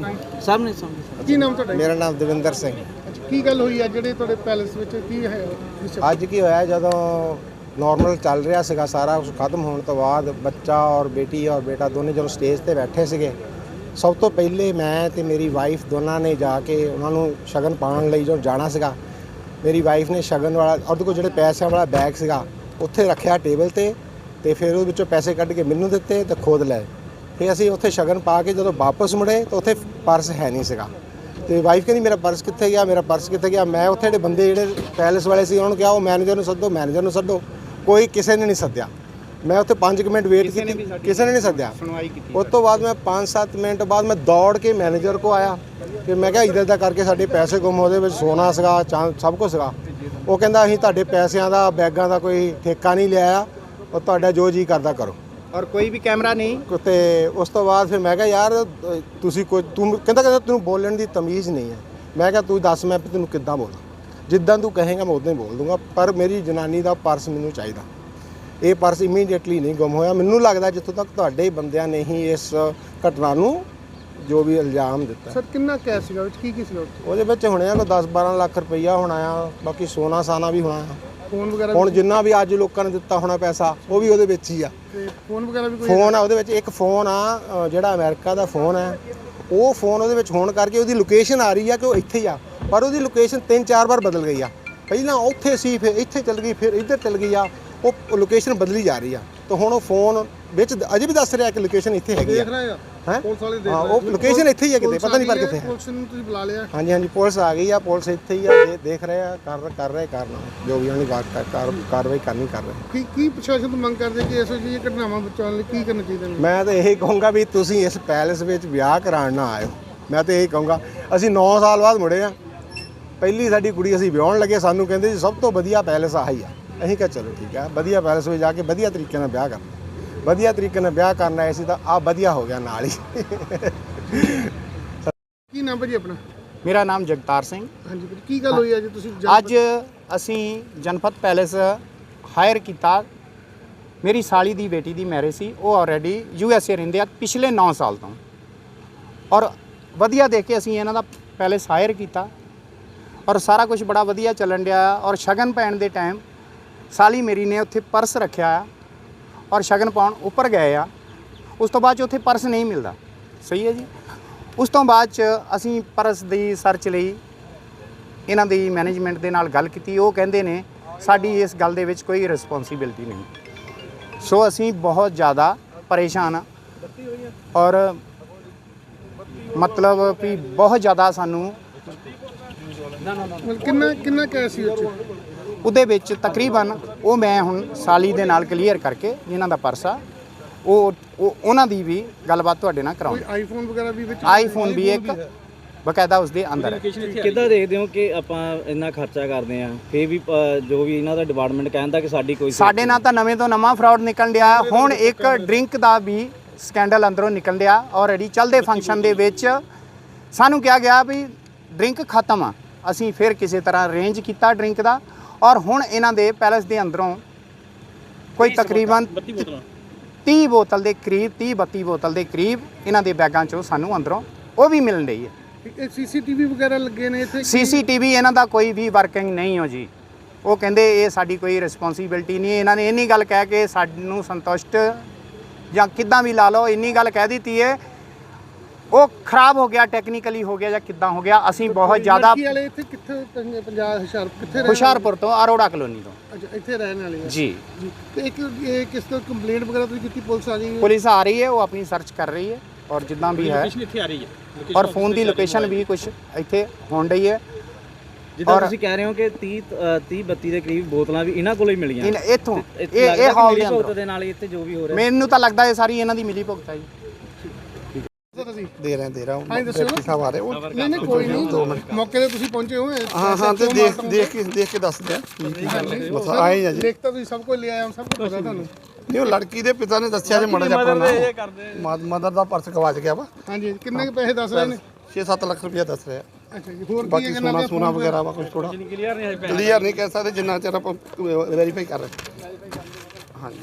ਸਾਹਮਣੇ। ਸਾਹਮਣੇ ਕੀ ਨਾਮ ਤੁਹਾਡਾ ਮੇਰਾ ਨਾਮ ਦਵਿੰਦਰ ਸਿੰਘ। ਅੱਛਾ ਕੀ ਗੱਲ ਹੋਈ ਆ ਜਿਹੜੇ ਤੁਹਾਡੇ ਪੈਲੇਸ ਵਿੱਚ? ਕੀ ਹੈ? ਅੱਜ ਕੀ ਹੋਇਆ ਜਦੋਂ ਨਾਰਮਲ ਚੱਲ ਰਿਹਾ ਸੀਗਾ ਸਾਰਾ ਕੁਝ ਖਤਮ ਹੋਣ ਤੋਂ ਬਾਅਦ ਬੱਚਾ ਔਰ ਬੇਟੀ ਔਰ ਬੇਟਾ ਦੋਨੇ ਜਦੋਂ ਸਟੇਜ ਤੇ ਬੈਠੇ ਸੀਗੇ ਸਭ ਤੋਂ ਪਹਿਲੇ ਮੈਂ ਤੇ ਮੇਰੀ ਵਾਈਫ ਦੋਨਾਂ ਨੇ ਜਾ ਕੇ ਉਹਨਾਂ ਨੂੰ ਸ਼ਗਨ ਪਾਉਣ ਲਈ ਜੋ ਜਾਣਾ ਸੀਗਾ ਮੇਰੀ ਵਾਈਫ ਨੇ ਸ਼ਗਨ ਵਾਲਾ ਉਹਦੇ ਕੋਲ ਜਿਹੜੇ ਪੈਸਿਆਂ ਵਾਲਾ ਬੈਗ ਸੀਗਾ ਉੱਥੇ ਰੱਖਿਆ ਟੇਬਲ ਤੇ ਤੇ ਫਿਰ ਉਹਦੇ ਵਿੱਚੋਂ ਪੈਸੇ ਕੱਢ ਕੇ ਮੈਨੂੰ ਦਿੱਤੇ ਤੇ ਖੁਦ ਲਏ। ਫਿਰ ਅਸੀਂ ਉੱਥੇ ਸ਼ਗਨ ਪਾ ਕੇ ਜਦੋਂ ਵਾਪਸ ਮੁੜੇ ਤਾਂ ਉੱਥੇ ਪਰਸ ਹੈ ਨਹੀਂ ਸੀਗਾ। ਤੇ ਵਾਈਫ ਕਹਿੰਦੀ ਮੇਰਾ ਪਰਸ ਕਿੱਥੇ ਗਿਆ? ਮੇਰਾ ਪਰਸ ਕਿੱਥੇ ਗਿਆ? ਮੈਂ ਉੱਥੇ ਜਿਹੜੇ ਬੰਦੇ ਜਿਹੜੇ ਪੈਲੇਸ ਵਾਲੇ ਸੀ ਉਹਨਾਂ ਨੂੰ ਕਿਹਾ ਉਹ ਮੈਨੇਜਰ ਨੂੰ ਸੱਦੋ ਮੈਨੇਜਰ ਨੂੰ ਸੱਦੋ। ਕੋਈ ਕਿਸੇ ਨੇ ਨਹੀਂ ਸੱਦਿਆ। ਮੈਂ ਉੱਥੇ 5 ਮਿੰਟ ਵੇਟ ਕੀਤੀ ਕਿਸੇ ਨੇ ਨਹੀਂ ਸੱਦਿਆ। ਉਸ ਤੋਂ ਬਾਅਦ ਮੈਂ 5-7 ਮਿੰਟ ਬਾਅਦ ਮੈਂ ਦੌੜ ਕੇ ਮੈਨੇਜਰ ਕੋ ਆਇਆ। ਕਿ ਮੈਂ ਕਿਹਾ ਇਦਾਂ ਦਾ ਕਰਕੇ ਸਾਡੇ ਪੈਸੇ ਗੁੰਮ ਉਹਦੇ ਵਿੱਚ ਸੋਨਾ ਸੀਗਾ ਚਾਂਦ ਸਭ ਕੁਝ ਸੀਗਾ। ਉਹ ਕਹਿੰਦਾ ਅਸੀਂ ਤੁਹਾਡੇ ਪੈਸਿਆਂ ਦਾ ਬੈਗਾਂ ਦਾ ਕੋਈ ਠੇਕਾ ਨਹੀਂ ਲਿਆ ਉਹ ਤੁਹਾਡਾ ਜੋ ਜੀ ਕਰਦਾ ਕਰੋ। ਔਰ ਕੋਈ ਵੀ ਕੈਮਰਾ ਨਹੀਂ। ਤੇ ਉਸ ਤੋਂ ਬਾਅਦ ਫਿਰ ਮੈਂ ਕਿਹਾ ਯਾਰ ਤੁਸੀਂ ਕੋਈ ਤੂੰ ਕਹਿੰਦਾ ਕਹਿੰਦਾ ਤੈਨੂੰ ਬੋਲਣ ਦੀ ਤਮੀਜ਼ ਨਹੀਂ ਹੈ। ਮੈਂ ਕਿਹਾ ਤੂੰ ਦੱਸ ਮੈਂ ਤੈਨੂੰ ਕਿੱਦਾਂ ਬੋਲਾਂ? ਜਿੱਦਾਂ ਤੂੰ ਕਹੇਗਾ ਮੈਂ ਉਦਾਂ ਹੀ ਬੋਲ ਦੂੰਗਾ। ਪਰ ਮੇਰੀ ਜਨਾਨੀ ਦਾ ਪਰਸ ਮੈਨੂੰ ਚਾਹੀਦਾ। ਇਹ ਪਰਸ ਇਮੀਡੀਏਟਲੀ ਨਹੀਂ ਗੁੰਮ ਹੋਇਆ। ਮੈਨੂੰ ਲੱਗਦਾ ਜਿੱਥੋਂ ਤੱਕ ਤੁਹਾਡੇ ਬੰਦਿਆਂ ਨੇ ਹੀ ਇਸ ਘਟਨਾ ਨੂੰ ਜੋ ਵੀ ਇਲਜ਼ਾਮ ਦਿੱਤਾ। ਸਰ ਕਿੰਨਾ ਕੈਸ਼ ਸੀਗਾ? ਵਿੱਚ ਕੀ ਕੀ ਉੱਥੇ ਉਹਦੇ ਵਿੱਚ ਹੋਣੇ ਆ ਕੋਈ 10-12 ਲੱਖ ਰੁਪਈਆ ਹੋਣਾ ਆ ਬਾਕੀ ਸੋਨਾ ਸਾਨਾ ਵੀ ਹੋਣਾ। ਆ ਫੋਨ ਵਗੈਰਾ ਹੁਣ ਜਿੰਨਾ ਵੀ ਅੱਜ ਲੋਕਾਂ ਨੇ ਦਿੱਤਾ ਹੋਣਾ ਪੈਸਾ ਉਹ ਵੀ ਉਹਦੇ ਵਿੱਚ ਹੀ ਆ। ਤੇ ਫੋਨ ਵਗੈਰਾ ਵੀ ਕੋਈ ਫੋਨ ਆ ਉਹਦੇ ਵਿੱਚ ਇੱਕ ਫੋਨ ਆ ਅ, ਜਿਹੜਾ ਅਮਰੀਕਾ ਦਾ ਫੋਨ ਹੈ। ਉਹ ਫੋਨ ਉਹਦੇ ਵਿੱਚ ਹੋਣ ਕਰਕੇ ਉਹਦੀ ਲੋਕੇਸ਼ਨ ਆ ਰਹੀ ਆ ਕਿ ਉਹ ਇੱਥੇ ਹੀ ਆ। ਪਰ ਉਹਦੀ ਲੋਕੇਸ਼ਨ ਤਿੰਨ ਚਾਰ ਵਾਰ ਬਦਲ ਗਈ ਆ। ਪਹਿਲਾਂ ਉੱਥੇ ਸੀ ਫਿਰ ਇੱਥੇ ਚਲ ਗਈ ਫਿਰ ਇੱਧਰ ਚਲ ਗਈ ਆ। ਉਹ ਲੋਕੇਸ਼ਨ ਬਦਲੀ ਜਾ ਰਹੀ ਆ। ਤਾਂ ਹੁਣ ਉਹ ਫੋਨ ਵਿੱਚ ਅਜੇ ਵੀ ਦੱਸ ਰਿਹਾ ਕਿ ਲੋਕੇਸ਼ਨ ਇੱਥੇ ਹੈਗੀ ਦੇਖ ਆ ਰਹੇ ਆ। ਹੈਂ? ਪੁਲਿਸ ਵਾਲੇ ਦੇਖ ਹਾਂ, ਉਹ ਜੀ। location ਇੱਥੇ ਹੀ ਹੈ ਕਿਤੇ, ਪੁਲਿਸ ਪਤਾ ਨਹੀਂ ਪਰ ਆ ਗਈ ਕਿੱਥੇ ਹੈ। ਪੁਲਿਸ ਨੂੰ ਤੁਸੀਂ ਬੁਲਾ ਲਿਆ। ਹਾਂਜੀ ਹਾਂਜੀ ਪੁਲਿਸ ਆ ਗਈ ਆ ਪੁਲਿਸ ਇੱਥੇ ਹੀ ਆ ਦੇ- ਦੇਖ ਰਹੇ ਆ ਕਰ ਕਰ ਰਹੇ ਕਰਨਾ ਜੋ ਵੀ ਉਹਨਾਂ ਦੀ ਬਾਤ ਕਰ- ਕਾਰ- ਕਾਰਵਾਈ ਕਰਨੀ ਕਰ ਰਹੇ ਕੀ ਕੀ ਪ੍ਰਸ਼ਾਸਨ ਤੋਂ ਮੰਗ ਕਰਦੇ ਕਿ ਇਸ ਜਿਹੀ ਘਟਨਾਵਾਂ ਬਚਾਉਣ ਲਈ ਕੀ ਕਰਨਾ ਚਾਹੀਦਾ ਹੈ ਮੈਂ ਤਾਂ ਇਹੀ ਕਹੂੰਗਾ ਵੀ ਤੁਸੀਂ ਇਸ ਪੈਲੇਸ ਵਿੱਚ ਵਿਆਹ ਕਰਾਉਣ ਨਾ ਆਇਓ। ਮੈਂ ਤਾਂ ਇਹੀ ਕਹੂੰਗਾ ਅਸੀਂ 9 ਸਾਲ ਬਾਅਦ ਮੁੜੇ ਆ। ਪਹਿਲੀ ਸਾਡੀ ਕੁੜੀ ਅਸੀਂ ਵਿਆਹਣ ਲੱਗੇ ਸਾਨੂੰ ਕਹਿੰਦੇ ਜੀ ਸਭ ਤੋਂ ਵਧੀਆ ਪੈਲੇਸ ਆਹੀ ਆ। ਅਸੀਂ ਕਿਹਾ ਚਲੋ ਠੀਕ ਆ ਵਧੀਆ ਪੈਲੇਸ ਵਿੱਚ ਜਾ ਕੇ ਵਧੀਆ ਤਰੀਕੇ ਨਾਲ ਵਿਆਹ ਕਰਨਾ। ਵਧੀਆ ਤਰੀਕੇ ਨਾਲ ਵਿਆਹ ਕਰਨਾ ਆਏ ਸੀ ਤਾਂ ਆ ਵਧੀਆ ਹੋ ਗਿਆ ਨਾਲ ਹੀ। ਕੀ ਨਾਮ ਭਾਜੀ ਆਪਣਾ? ਮੇਰਾ ਨਾਮ ਜਗਤਾਰ ਸਿੰਘ। ਹਾਂਜੀ ਭਾਜੀ ਕੀ ਗੱਲ ਹੋਈ ਅੱਜ ਤੁਸੀਂ ਅੱਜ ਅਸੀਂ ਜਨਪਤ ਪੈਲੇਸ ਹਾਇਰ ਕੀਤਾ। ਮੇਰੀ ਸਾਲੀ ਦੀ ਬੇਟੀ ਦੀ ਮੈਰਿਜ ਸੀ ਉਹ ਆਲਰੇਡੀ ਯੂ ਐਸ ਏ ਰਹਿੰਦੇ ਆ ਪਿਛਲੇ 9 ਸਾਲ ਤੋਂ। ਔਰ ਵਧੀਆ ਦੇਖ ਕੇ ਅਸੀਂ ਇਹਨਾਂ ਦਾ ਪੈਲੇਸ ਹਾਇਰ ਕੀਤਾ। ਔਰ ਸਾਰਾ ਕੁਝ ਬੜਾ ਵਧੀਆ ਚੱਲਣ ਡਿਆ। ਔਰ ਸ਼ਗਨ ਪੈਣ ਦੇ ਟਾਈਮ ਸਾਲੀ ਮੇਰੀ ਨੇ ਉੱਥੇ ਪਰਸ ਰੱਖਿਆ ਆ। ਔਰ ਸ਼ਗਨ ਪਾਉਣ ਉੱਪਰ ਗਏ ਆ। ਉਸ ਤੋਂ ਬਾਅਦ 'ਚ ਉੱਥੇ ਪਰਸ ਨਹੀਂ ਮਿਲਦਾ। ਸਹੀ ਹੈ ਜੀ? ਉਸ ਤੋਂ ਬਾਅਦ ਚ ਅਸੀਂ ਪਰਸ ਦੀ ਸਰਚ ਲਈ ਇਹਨਾਂ ਦੀ ਮੈਨੇਜਮੈਂਟ ਦੇ ਨਾਲ ਗੱਲ ਕੀਤੀ। ਉਹ ਕਹਿੰਦੇ ਨੇ, ਸਾਡੀ ਇਸ ਗੱਲ ਦੇ ਵਿੱਚ ਕੋਈ ਰਿਸਪੌਂਸਿਬਿਲਟੀ ਨਹੀਂ। ਸੋ ਅਸੀਂ ਬਹੁਤ ਜ਼ਿਆਦਾ ਪਰੇਸ਼ਾਨ ਹਾਂ ਔਰ ਮਤਲਬ ਵੀ ਬਹੁਤ ਜ਼ਿਆਦਾ ਸਾਨੂੰ ਕਿੰਨਾ ਕਿੰਨਾ ਕੈਸ਼ ਸੀ ਉੱਥੇ ਉਹਦੇ ਵਿੱਚ ਤਕਰੀਬਨ ਉਹ ਮੈਂ ਹੁਣ ਸਾਲੀ ਦੇ ਨਾਲ ਕਲੀਅਰ ਕਰਕੇ ਜਿਨ੍ਹਾਂ ਦਾ ਪਰਸ ਆ ਉਹ ਉਹ- ਉਹਨਾਂ ਦੀ ਵੀ ਗੱਲਬਾਤ ਤੁਹਾਡੇ ਨਾਲ ਕਰਾਉਂਗਾ ਆਈਫੋਨ ਵਗੈਰਾ ਵੀ ਵਿੱਚ ਆਈਫੋਨ ਵੀ ਇੱਕ ਬਕਾਇਦਾ ਉਸ ਦੇ ਅੰਦਰ ਹੈ। ਕਿੱਦਾਂ ਦੇਖਦੇ ਹੋ ਕਿ ਆਪਾਂ ਇੰਨਾ ਖਰਚਾ ਕਰਦੇ ਆ ਫੇਰ ਵੀ ਅ, ਜੋ ਵੀ ਇਹਨਾਂ ਦਾ ਡਿਪਾਰਟਮੈਂਟ ਕਹਿੰਦਾ ਕਿ ਸਾਡੀ ਕੋਈ ਸਾਡੇ ਨਾਲ ਤਾਂ ਨਵੇਂ ਤੋਂ ਨਵਾਂ ਫਰਾਡ ਨਿਕਲ ਡਿਆ। ਹੁਣ ਇੱਕ ਡਰਿੰਕ ਦਾ ਵੀ ਸਕੈਂਡਲ ਅੰਦਰੋਂ ਨਿਕਲ ਡਿਆ। ਆਲਰੇਡੀ ਚੱਲਦੇ ਫੰਕਸ਼ਨ ਦੇ ਵਿੱਚ ਸਾਨੂੰ ਕਿਹਾ ਗਿਆ ਵੀ ਡਰਿੰਕ ਖਤਮ ਆ। ਅਸੀਂ ਫਿਰ ਕਿਸੇ ਤਰ੍ਹਾਂ ਅਰੇਂਜ ਕੀਤਾ ਡਰਿੰਕ ਦਾ। ਔਰ ਹੁਣ ਇਹਨਾਂ ਦੇ ਪੈਲੇਸ ਦੇ ਅੰਦਰੋਂ ਕੋਈ ਤਕਰੀਬਨ 30 ਬੋਤਲ। ਦੇ ਕਰੀਬ 30 32 ਬੋਤਲ ਦੇ ਕਰੀਬ ਇਹਨਾਂ ਦੇ ਬੈਗਾਂ ਚੋਂ ਸਾਨੂੰ ਅੰਦਰੋਂ ਉਹ ਵੀ ਮਿਲਣ ਡਈ ਹੈ। ਇਹ ਸੀਸੀਟੀਵੀ ਵਗੈਰਾ ਲੱਗੇ ਨੇ ਇੱਥੇ? ਸੀਸੀਟੀਵੀ ਇਹਨਾਂ ਦਾ ਕੋਈ ਵੀ ਵਰਕਿੰਗ ਨਹੀਂ ਹੋ ਜੀ। ਉਹ ਕਹਿੰਦੇ ਇਹ ਸਾਡੀ ਕੋਈ ਰਿਸਪੌਂਸਿਬਿਲਟੀ ਨਹੀਂ ਹੈ। ਇਹਨਾਂ ਨੇ ਇੰਨੀ ਗੱਲ ਕਹਿ ਕੇ ਸਾਨੂੰ ਸੰਤੁਸ਼ਟ ਜਾਂ ਕਿੱਦਾਂ ਵੀ ਲਾ ਲਓ ਇੰਨੀ ਗੱਲ ਕਹਿ ਦਿੱਤੀ ਹੈ ਉਹ ਖਰਾਬ ਹੋ ਗਿਆ ਟੈਕਨੀਕਲੀ ਹੋ ਗਿਆ ਜਾਂ ਕਿੱਦਾਂ ਹੋ ਗਿਆ ਅਸੀਂ ਬਹੁਤ ਜ਼ਿਆਦਾ ਲੜਕੀ ਵਾਲੇ ਇੱਥੇ ਕਿੱਥੇ ਪੰਜ- ਪੰਜਾਬ ਹੁਸ਼ਿਆਰ ਕਿੱਥੇ ਰਹਿਣ ਹੁਸ਼ਿਆਰਪੁਰ ਤੋਂ ਅਰੋੜਾ ਕਲੋਨੀ ਤੋਂ। ਅੱਛਾ ਇੱਥੇ ਰਹਿਣ ਵਾਲੇ ਆ? ਜੀ। ਜੀ। ਤੇ ਇੱਕ ਇਹ ਕਿਸ ਤੋਂ ਕੰਪਲੇਂਟ ਵਗੈਰਾ ਤੁਸੀਂ ਕੀਤੀ? ਪੁਲਿਸ ਆ ਗਈ ਹੈ? ਪੁਲਿਸ ਆ ਰਹੀ ਹੈ ਉਹ ਆਪਣੀ ਸਰਚ ਕਰ ਰਹੀ ਹੈ ਔਰ ਜਿੱਦਾਂ ਵੀ ਹੈ। ਇੱਥੇ ਆ ਰਹੀ ਹੈ। ਔਰ ਫੋਨ ਦੀ ਲੋਕੇਸ਼ਨ ਵੀ ਕੁਝ ਇੱਥੇ ਹੋਣ ਡਈ ਹੈ। ਜਿੱਦਾਂ ਔਰ- ਤੁਸੀਂ ਕਹਿ ਰਹੇ ਹੋ ਕਿ 30 ਅ, 30 32 ਦੇ ਕਰੀਬ ਬੋਤਲਾਂ ਵੀ ਇਹਨਾਂ ਕੋਲੋਂ ਹੀ ਮਿਲੀਆਂ। ਇਨ- ਇੱਥੋਂ। ਇਹ ਇਹ ਹਾਲ ਦੇ ਅੰਦਰ। ਦੇ ਨਾਲ ਹੀ ਇੱਥੇ ਜੋ ਵੀ ਹੋ ਰਿਹਾ। ਮੈਨੂੰ ਤਾਂ ਲੱਗਦਾ ਇਹ ਸਾਰੀ ਇਹਨਾਂ ਦੀ ਮਿਲੀ ਭੁਗਤ ਹੈ ਜੀ। ਤੁਸੀਂ ਦੇ ਰਹੇ ਦੇ ਰਹਾ। ਹਾਂ ਦੱਸੋ ਨਾ। ਸਾਹਿਬ ਆ ਰਹੇ ਉਹ ਨਹੀਂ ਨਹੀਂ ਕੋਈ ਨਹੀਂ। ਮੌਕੇ ਤੇ ਤੁਸੀਂ ਪਹੁੰਚੇ ਹੋ। ਹਾਂ ਹਾਂ ਤੇ ਦੇਖ ਦੇਖ ਕੇ ਦੇਖ ਕੇ ਦੱਸਦੇ ਆ। ਬਸ ਆਏ ਆ ਜੀ। ਦੇਖ ਤਾਂ ਤੁਸੀਂ ਸਭ ਕੁਝ ਲਿਆ ਆਏ ਸਭ ਕੁਝ ਪਤਾ ਤੁਹਾਨੂੰ। ਨਹੀਂ ਉਹ ਲੜਕੀ ਦੇ ਪਿਤਾ ਨੇ ਦੱਸਿਆ ਜੇ ਮੜਾ ਜਾ ਆਪਣਾ। ਮਦਰ ਦਾ ਪਰਸ ਗਵਾਚ ਗਿਆ ਵਾ। ਹਾਂਜੀ ਕਿੰਨੇ ਕੁ ਪੈਸੇ ਦੱਸ ਰਹੇ ਨੇ? 6-7 ਲੱਖ ਰੁਪਇਆ ਦੱਸ ਰਿਹਾ। ਅੱਛਾ ਜੀ ਹੋਰ ਕੀ ਬਾਕੀ ਹੈ ਸੋਨਾ ਸੋਨਾ ਵਗੈਰਾ ਵਾ ਕੁਝ ਥੋੜਾ ਕਲੀਅਰ ਨਹੀਂ ਕਹਿ ਸਕਦੇ ਜਿੰਨਾ ਚਿਰ ਆਪਾਂ ਵੈਰੀਫਾਈ ਕਰ ਰਹੇ ਹਾਂਜੀ।